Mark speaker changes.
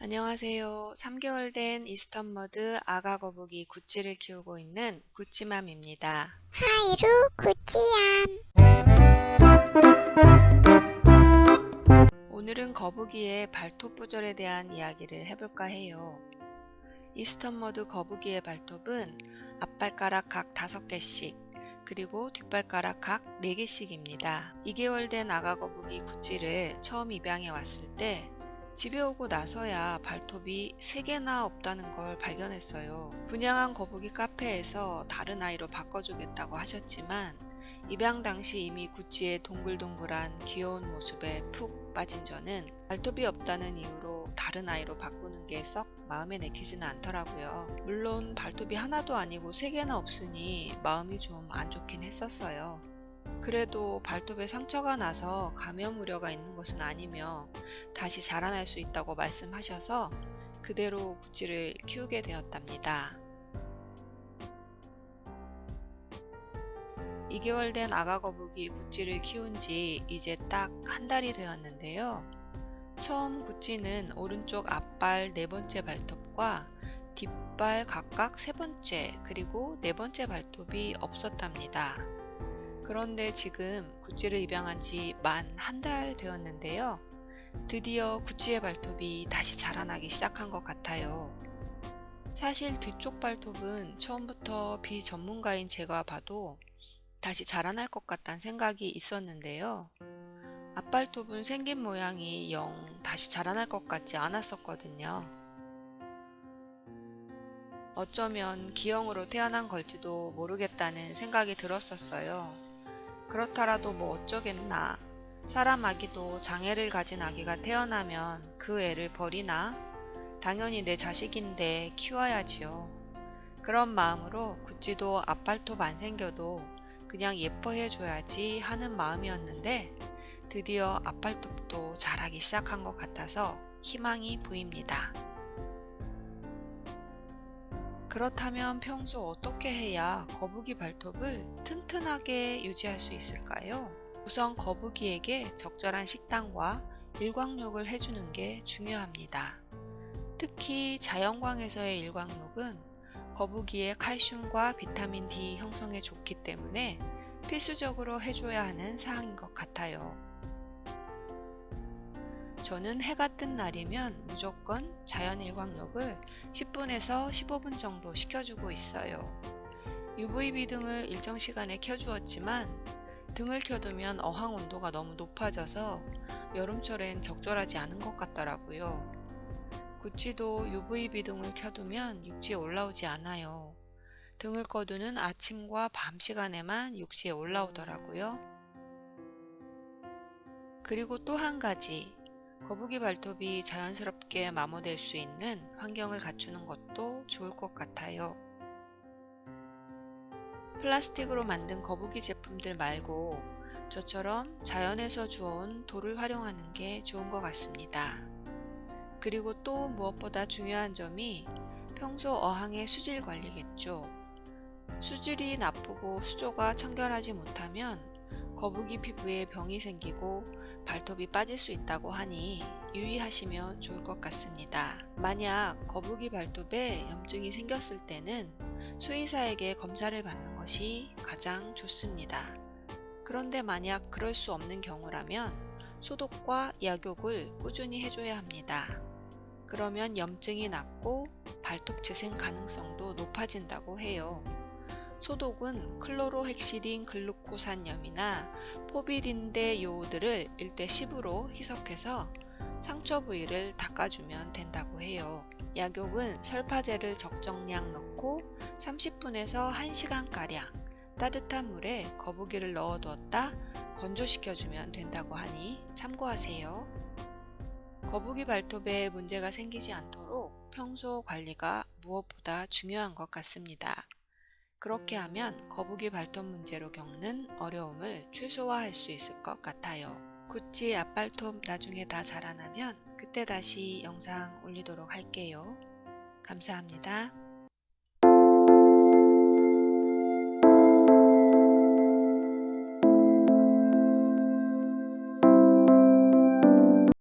Speaker 1: 안녕하세요. 3개월 된 이스턴 머드 아가 거북이 구찌를 키우고 있는 구찌맘입니다.
Speaker 2: 하이루 구찌얌
Speaker 1: 오늘은 거북이의 발톱 부절에 대한 이야기를 해볼까 해요. 이스턴 머드 거북이의 발톱은 앞발가락 각 5개씩 그리고 뒷발가락 각 4개씩입니다. 2개월 된 아가 거북이 구찌를 처음 입양해 왔을 때 집에 오고 나서야 발톱이 3개나 없다는 걸 발견했어요. 분양한 거북이 카페에서 다른 아이로 바꿔주겠다고 하셨지만 입양 당시 이미 구찌의 동글동글한 귀여운 모습에 푹 빠진 저는 발톱이 없다는 이유로 다른 아이로 바꾸는 게 썩 마음에 내키지는 않더라고요. 물론 발톱이 하나도 아니고 세 개나 없으니 마음이 좀 안 좋긴 했었어요. 그래도 발톱에 상처가 나서 감염 우려가 있는 것은 아니며 다시 자라날 수 있다고 말씀하셔서 그대로 구찌를 키우게 되었답니다. 2개월 된 아가 거북이 구찌를 키운 지 이제 딱 한 달이 되었는데요. 처음 구찌는 오른쪽 앞발 네 번째 발톱과 뒷발 각각 세 번째 그리고 네 번째 발톱이 없었답니다. 그런데 지금 구찌를 입양한 지 만 한 달 되었는데요. 드디어 구찌의 발톱이 다시 자라나기 시작한 것 같아요. 사실 뒤쪽 발톱은 처음부터 비전문가인 제가 봐도 다시 자라날 것 같다는 생각이 있었는데요. 앞발톱은 생긴 모양이 영 다시 자라날 것 같지 않았었거든요. 어쩌면 기형으로 태어난 걸지도 모르겠다는 생각이 들었었어요. 그렇더라도 뭐 어쩌겠나. 사람 아기도 장애를 가진 아기가 태어나면 그 애를 버리나? 당연히 내 자식인데 키워야지요. 그런 마음으로 구찌도 앞발톱 안 생겨도 그냥 예뻐해 줘야지 하는 마음이었는데 드디어 앞발톱도 자라기 시작한 것 같아서 희망이 보입니다. 그렇다면 평소 어떻게 해야 거북이 발톱을 튼튼하게 유지할 수 있을까요? 우선 거북이에게 적절한 식단과 일광욕을 해주는 게 중요합니다. 특히 자연광에서의 일광욕은 거북이의 칼슘과 비타민 D 형성에 좋기 때문에 필수적으로 해줘야 하는 사항인 것 같아요. 저는 해가 뜬 날이면 무조건 자연 일광욕을 10분에서 15분 정도 시켜주고 있어요. UVB 등을 일정 시간에 켜주었지만 등을 켜두면 어항 온도가 너무 높아져서 여름철엔 적절하지 않은 것 같더라고요. 구찌도 UVB 등을 켜두면 육지에 올라오지 않아요. 등을 꺼두는 아침과 밤 시간에만 육지에 올라오더라고요. 그리고 또 한 가지, 거북이 발톱이 자연스럽게 마모될 수 있는 환경을 갖추는 것도 좋을 것 같아요. 플라스틱으로 만든 거북이 제품들 말고 저처럼 자연에서 주워온 돌을 활용하는 게 좋은 것 같습니다. 그리고 또 무엇보다 중요한 점이 평소 어항의 수질 관리겠죠. 수질이 나쁘고 수조가 청결하지 못하면 거북이 피부에 병이 생기고 발톱이 빠질 수 있다고 하니 유의하시면 좋을 것 같습니다. 만약 거북이 발톱에 염증이 생겼을 때는 수의사에게 검사를 받는 것이 가장 좋습니다. 그런데 만약 그럴 수 없는 경우라면 소독과 약욕을 꾸준히 해줘야 합니다. 그러면 염증이 낫고 발톱 재생 가능성도 높아진다고 해요. 소독은 클로로헥시딘 글루코산염이나 포비딘데 요오드를 1대 10으로 희석해서 상처 부위를 닦아주면 된다고 해요. 약욕은 설파제를 적정량 넣고 30분에서 1시간가량 따뜻한 물에 거북이를 넣어두었다 건조시켜주면 된다고 하니 참고하세요. 거북이 발톱에 문제가 생기지 않도록 평소 관리가 무엇보다 중요한 것 같습니다. 그렇게 하면 거북이 발톱 문제로 겪는 어려움을 최소화할 수 있을 것 같아요. 구찌 앞발톱 나중에 다 자라나면 그때 다시 영상 올리도록 할게요. 감사합니다.